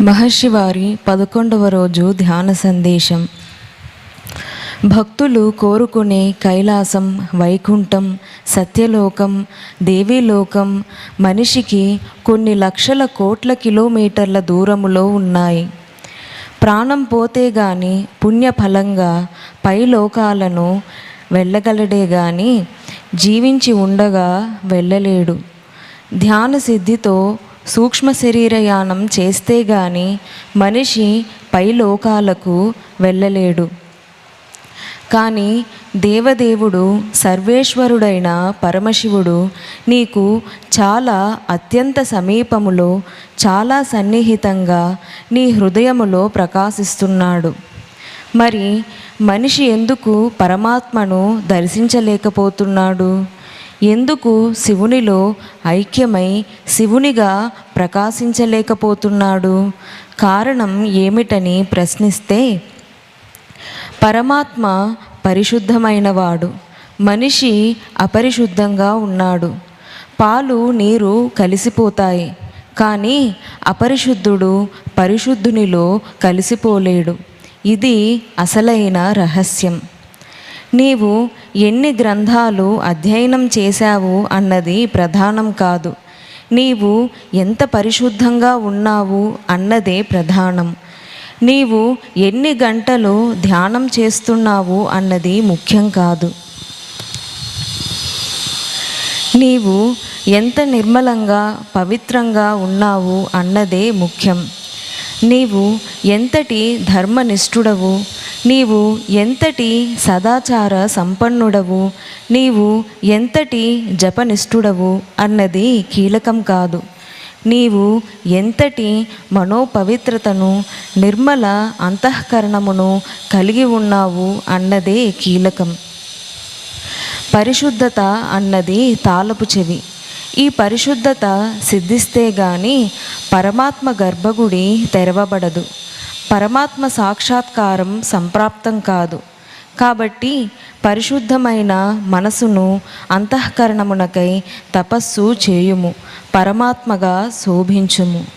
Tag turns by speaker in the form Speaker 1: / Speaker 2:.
Speaker 1: మహర్షి వారి పదకొండవ రోజు ధ్యాన సందేశం. భక్తులు కోరుకునే కైలాసం వైకుంఠం సత్యలోకం దేవీలోకం మనిషికి కొన్ని లక్షల కోట్ల కిలోమీటర్ల దూరములో ఉన్నాయి. ప్రాణం పోతే గాని పుణ్యఫలంగా పై లోకాలను వెళ్ళగలడే గాని జీవించి ఉండగా వెళ్ళలేడు. ధ్యాన సిద్ధితో సూక్ష్మ శరీరయానం చేస్తే గాని మనిషి పై లోకాలకు వెళ్ళలేడు. కానీ దేవదేవుడు సర్వేశ్వరుడైన పరమశివుడు నీకు చాలా అత్యంత సమీపములో చాలా సన్నిహితంగా నీ హృదయములో ప్రకాశిస్తున్నాడు. మరి మనిషి ఎందుకు పరమాత్మను దర్శించలేకపోతున్నాడు? ఎందుకు శివునిలో ఐక్యమై శివునిగా ప్రకాశించలేకపోతున్నాడు? కారణం ఏమిటని ప్రశ్నిస్తే పరమాత్మ పరిశుద్ధమైనవాడు. మనిషి అపరిశుద్ధంగా ఉన్నాడు. పాలు నీరు కలిసిపోతాయి కానీ అపరిశుద్ధుడు పరిశుద్ధునిలో కలిసిపోలేడు. ఇది అసలైన రహస్యం. నీవు ఎన్ని గ్రంథాలు అధ్యయనం చేశావు అన్నది ప్రధానం కాదు. నీవు ఎంత పరిశుద్ధంగా ఉన్నావు అన్నదే ప్రధానం. నీవు ఎన్ని గంటలు ధ్యానం చేస్తున్నావు అన్నది ముఖ్యం కాదు. నీవు ఎంత నిర్మలంగా పవిత్రంగా ఉన్నావు అన్నదే ముఖ్యం. నీవు ఎంతటి ధర్మనిష్ఠుడవు నీవు ఎంతటి సదాచార సంపన్నుడవు నీవు ఎంతటి జపనిష్ఠుడవు అన్నది కీలకం కాదు. నీవు ఎంతటి మనోపవిత్రతను నిర్మల అంతఃకరణమును కలిగి ఉన్నావు అన్నదే కీలకం. పరిశుద్ధత అన్నది తాళపు చెవి. ఈ పరిశుద్ధత సిద్ధిస్తే గాని పరమాత్మ గర్భగుడి తెరవబడదు. పరమాత్మ సాక్షాత్కారం సంప్రాప్తం కాదు. కాబట్టి పరిశుద్ధమైన మనసును అంతఃకరణమునకై తపస్సు చేయుము. పరమాత్మగా శోభించుము.